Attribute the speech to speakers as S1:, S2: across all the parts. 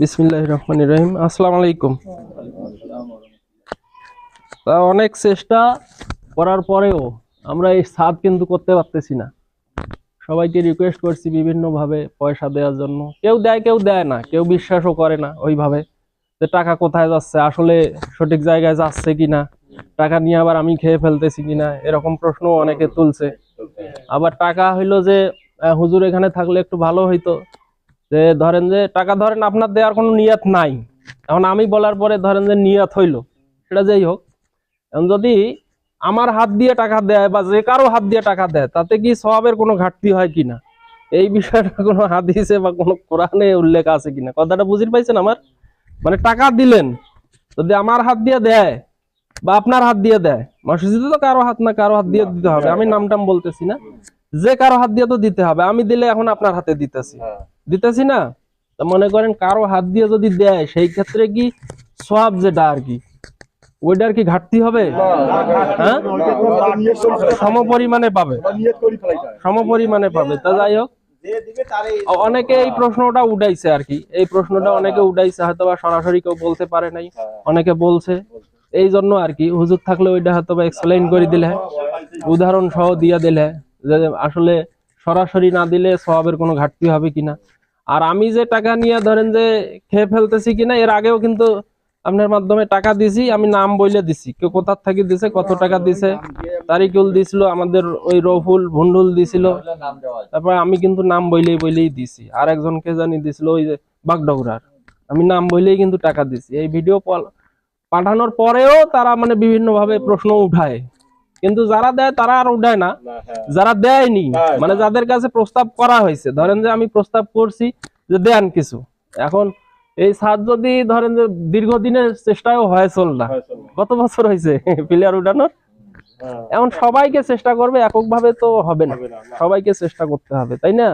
S1: বিসমিল্লাহ রহমান তা অনেক চেষ্টা করার পরেও আমরা এই সাদ কিন্তু করতে পারতেছি না। সবাইকে রিকোয়েস্ট করছি বিভিন্নভাবে পয়সা দেওয়ার জন্য। কেউ দেয় কেউ দেয় না। কেউ বিশ্বাসও করে না ওইভাবে যে টাকা কোথায় যাচ্ছে, আসলে সঠিক জায়গায় যাচ্ছে কিনা, টাকা নিয়ে আবার আমি খেয়ে ফেলতেছি কিনা, এরকম প্রশ্ন অনেকে তুলছে। আবার টাকা হইল যে হুজুর এখানে থাকলে একটু ভালো হইতো। যে ধরেন যে টাকা ধরেন আপনার দেওয়ার কোনো নিয়ত নাই। এখন আমি বলার পরে ধরেন যে নিয়ত হইল সেটা যেই হোক। এখন যদি আমার হাত দিয়ে টাকা দেয় বা যে কারও হাত দিয়ে টাকা দেয় তাতে কি সবের কোনো ঘাটতি হয় কিনা? এই বিষয়টা কোনো হাদিসে বা কোনো কোরআনে উল্লেখ আছে কিনা? কথাটা বুঝতে পাইছেন আমার? মানে টাকা দিলেন যদি আমার হাত দিয়ে দেয় বা আপনার হাত দিয়ে দেয় মসজিদে তো কারও হাত না কারও হাত দিয়ে দিতে হবে। আমি নাম টাম বলতেছি না। যে কারও হাত দিয়ে তো দিতে হবে আমি দিলে এখন আপনার হাতে দিতেছি। দিতেছি না তা মনে করেন কারও হাত দিয়ে যদি দেয় সেই ক্ষেত্রে কি সব যেটা আর কি ওইটার কি ঘাটতি হবে? হ্যাঁ? সম পরিমাণে পাবে। সম পরিমাণে পাবে। তা যাই হোক। অনেকে এই প্রশ্নটা উঠাইছে আর কি। এই প্রশ্নটা অনেকে উঠাইছে হয়তো বা সরাসরি কেউ বলতে পারে নাই। অনেকে বলছে। এই জন্য আর কি হুজুর থাকলে ওইটা হয়তো বা এক্সপ্লেইন করে দিলে। উদাহরণ সহ দিয়ে দিলে যে আসলে সরাসরি না দিলে সবের কোনো ঘাটতি হবে কিনা। আর আমি যে টাকা নিয়ে ধরেন যে খেয়ে ফেলতেছি কিনা, এর আগেও কিন্তু আপনার মাধ্যমে টাকা দিছি, আমি নাম বইলে দিছি। কেউ কোথার থেকে দিছে, কত টাকা দিছে, তারিকুল দিছিল, আমাদের ওই রফুল ভুন্ডুল দিছিল। তারপর আমি কিন্তু নাম বইলেই বইলেই দিছি। আর একজনকে জানি দিছিল ওই যে বাগডগরার আমি নাম বইলেই কিন্তু টাকা দিছি। এই ভিডিও পাঠানোর পরেও তারা মানে বিভিন্ন ভাবে প্রশ্ন উঠায়। কিন্তু যারা দেয় তারা আর উঠায় না। যারা দেয়নি মানে যাদের কাছে প্রস্তাব করা হয়েছে ধরেন যে আমি প্রস্তাব করছি যে দেন কিছু। এখন এই সাত যদি ধরেন যে দীর্ঘদিনের চেষ্টাও হয় চল না। কত বছর হয়েছে প্লেয়ার উঠানোর? এখন সবাইকে চেষ্টা করবে এককভাবে তো হবে না। সবাইকে চেষ্টা করতে হবে তাই না?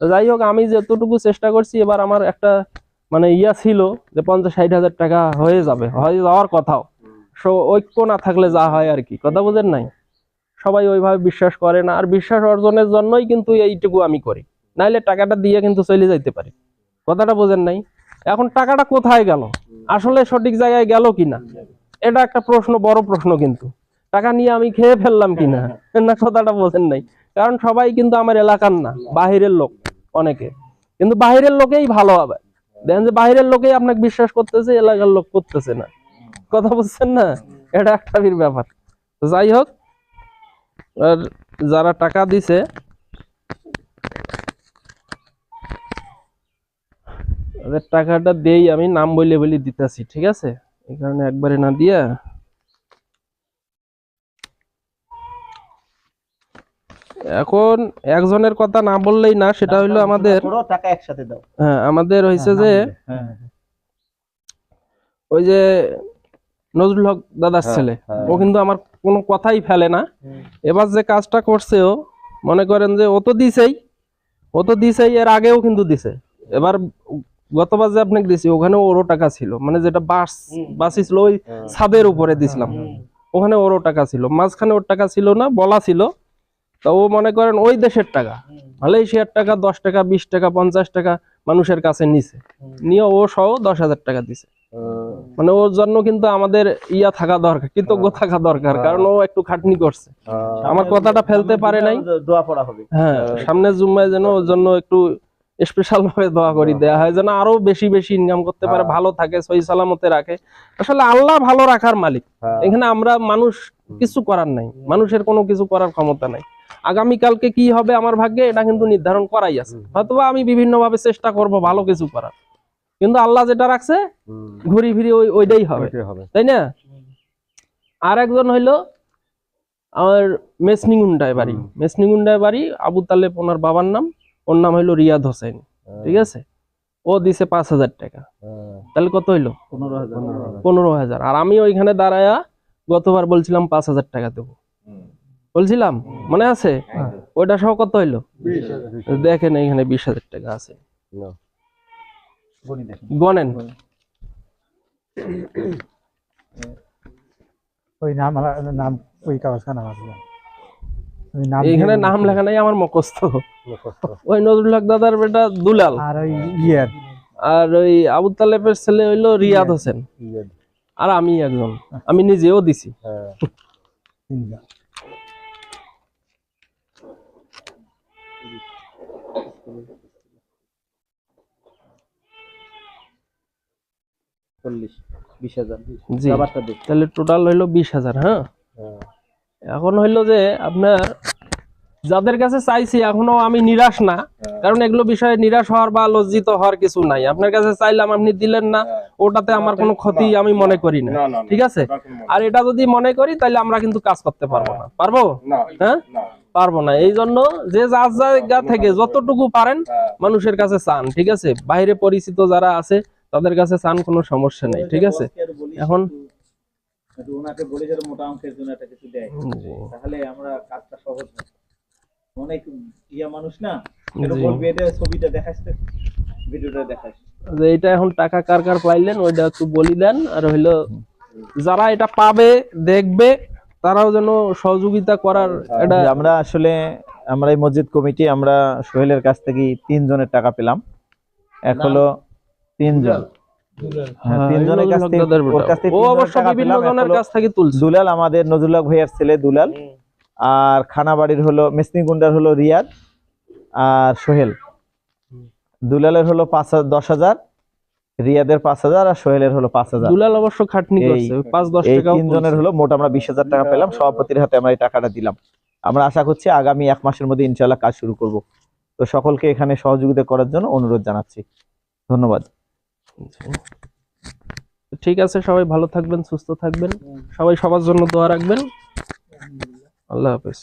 S1: তো যাই হোক আমি যতটুকু চেষ্টা করছি এবার আমার একটা মানে ইয়া ছিল যে পঞ্চাশ ষাট হাজার টাকা হয়ে যাবে হয়ে যাওয়ার কথাও। ঐক্য না থাকলে যা হয় আর কি। কথা বোঝেন নাই? সবাই ওইভাবে বিশ্বাস করে না, আর বিশ্বাস অর্জনের জন্যই কিন্তু এইটুকু আমি করি। নাইলে টাকাটা দিয়ে কিন্তু চলে যাইতে পারি। কথাটা বোঝেন নাই? এখন টাকাটা কোথায় গেল? আসলে সঠিক জায়গায় গেল কিনা? এটা একটা প্রশ্ন, বড় প্রশ্ন কিন্তু। টাকা নিয়ে আমি খেয়ে ফেললাম কিনা? না, কথাটা বোঝেন নাই। কারণ সবাই কিন্তু আমার এলাকার না, বাহিরের লোক অনেকে। কিন্তু বাহিরের লোকেই ভালো হবে। দেখেন যে বাহিরের লোকেই আপনাকে বিশ্বাস করতেছে, এলাকার লোক করতেছে না। কথা বুঝছেন না? এটা একটা বীর ব্যাপার যাই হোক আর যারা টাকা দিছে তাদের টাকাটা দেই আমি নাম বলে বলে দিতেছি ঠিক আছে? এই কারণে একবারে না দিয়া। এখন একজনের কথা না বললেই না সেটা হইল আমাদের
S2: টাকা একসাথে দাও।
S1: হ্যাঁ আমাদের হয়েছে যে
S2: হ্যাঁ,
S1: ওই যে নজরুল হক দাদার ছেলে। ও কিন্তু আমার কোনো কথাই ফেলে না। এবার যে কাজটা করছে ও মনে করেন যে ও তো দিছেই। ও তো দিছেই এর আগেও কিন্তু দিছে। এবার গতবার যে আপনাকে দিছি ওখানে ওরও টাকা ছিল। মানে যেটা বাস বাসি ছিল ওই ছাদের উপরে দিছিলাম। ওখানে ওরও টাকা ছিল। মাঝখানে ওর টাকা ছিল না বলা ছিল। তা ও মনে করেন ওই দেশের টাকা। মালয়েশিয়ার টাকা দশ টাকা বিশ টাকা পঞ্চাশ টাকা মানুষের কাছে নিছে। নিয়ে ও সহ দশ হাজার টাকা দিছে। মানে ওর জন্য কিন্তু আমাদের ইয়া থাকা দরকার কৃতজ্ঞ থাকা দরকার কারণ ও একটু খাটনি করছে। আমার কথাটা ফেলতে পারে নাই।
S2: দোয়া পড়া হবে।
S1: হ্যাঁ সামনে জুম্মায় যেন ওর জন্য একটু স্পেশাল ভাবে দোয়া করি দেয়া হয় যেন আরও বেশি বেশি ইনকাম করতে পারে ভালো থাকে সহি সালামতে রাখে। আসলে আল্লাহ ভালো রাখার মালিক। এখানে আমরা মানুষ কিছু করার নাই মানুষের কোনো কিছু করার ক্ষমতা নাই। আগামীকালকে কি হবে আমার ভাগ্যে এটা কিন্তু নির্ধারণ করাই আছে। হয়তোবা আমি বিভিন্ন ভাবে চেষ্টা করব ভালো কিছু করার। কিন্তু আল্লাহ যেটা রাখছে ঘুরি ফিরি ওই ওইটাই হবে। তাই না? আর একজন হইল আমার মেসনিগুন্ডায় বাড়ি। মেসনিগুন্ডায় বাড়ি আবু তালেব ওনার বাবার নাম ওর নাম হইল রিয়াদ হোসেন। ঠিক আছে? ও দিছে পাঁচ হাজার টাকা। তাহলে কত হইল?
S2: পনেরো হাজার।
S1: আর আমি ওইখানে দাঁড়ায়া গতবার বলছিলাম পাঁচ হাজার টাকা দেবো। বলছিলাম? মনে আছে? ওইটা সহ কত হইল? দেখেন এখানে বিশ হাজার টাকা আছে। গনেন
S3: ওই নাম নাম ওই কাগজখানা। নাম
S1: এইখানে নাম লেখা নাই আমার মুখস্থ। ওই নজরুল হক দাদার বেটা দুলাল।
S3: আর ওই ইয়ের
S1: আর ওই আবু তালেবের ছেলে হইল রিয়াদ হোসেন। আর আমি একজন। আমি নিজেও দিছি।
S3: তিনজন।
S2: চল্লিশ বিশ হাজার।
S1: জি। তাহলে টোটাল হইল বিশ হাজার হ্যাঁ? এখন হইল যে আপনার যাদের কাছে চাইছি এখনও আমি নিরাশ না। কারণ এগুলো বিষয়ে নিরাশ হওয়ার বা লজ্জিত হওয়ার কিছু নাই। আপনার কাছে চাইলাম আপনি দিলেন না। ওটাতে আমার কোনো ক্ষতি আমি মনে করি না। ঠিক আছে? আর এটা যদি মনে করি তাহলে আমরা কিন্তু কাজ করতে পারব না। পারব? হ্যাঁ? পারব না। এই জন্য যে যার জায়গা থেকে যতটুকু পারেন মানুষের কাছে চান। ঠিক আছে? বাইরে পরিচিত যারা আছে তাদের কাছে চান কোনো সমস্যা নেই ঠিক আছে? এখন
S2: ওনাকে বলে যারা মোটা অঙ্কের জন্য একটা কিছু দেয়। তাহলে আমরা কাজটা সহজ হয়। অনেক ইয়া মানুষ না ছবিটা ভিডিওটা
S1: যে এটা এখন টাকা কার কার পাইলেন ওইটা একটু বলি দেন আর হইল যারা এটা পাবে দেখবে তারাও যেন সহযোগিতা করার এটা
S4: আমরা আসলে আমরা এই মসজিদ কমিটি আমরা সোহেলের কাছ থেকে তিনজনের টাকা পেলাম। এক হলো তিনজন। হ্যাঁ,
S1: হ্যাঁ,
S4: দুলাল আমাদের ভাইয়ার ছেলে দুলাল। আর খানাবাড়ির হলো হলো রিয়াদ। আর সোহেল। দুলালের হলো পাঁচ হাজার দশ হাজার। রিয়াদের পাঁচ হাজার আর সোহেলের হলো পাঁচ হাজার।
S1: দুলাল অবশ্য খাটনি পাঁচ দশ
S4: তিনজনের হলো মোট আমরা বিশ হাজার টাকা পেলাম সভাপতির হাতে আমরা এই টাকাটা দিলাম। আমরা আশা করছি আগামী এক মাসের মধ্যে ইনশাল্লাহ কাজ শুরু করব। তো সকলকে এখানে সহযোগিতা করার জন্য অনুরোধ জানাচ্ছি। ধন্যবাদ।
S1: ঠিক আছে সবাই ভালো থাকবেন সুস্থ থাকবেন। সবাই সবার জন্য দোয়া রাখবেন। আল্লাহ হাফেজ।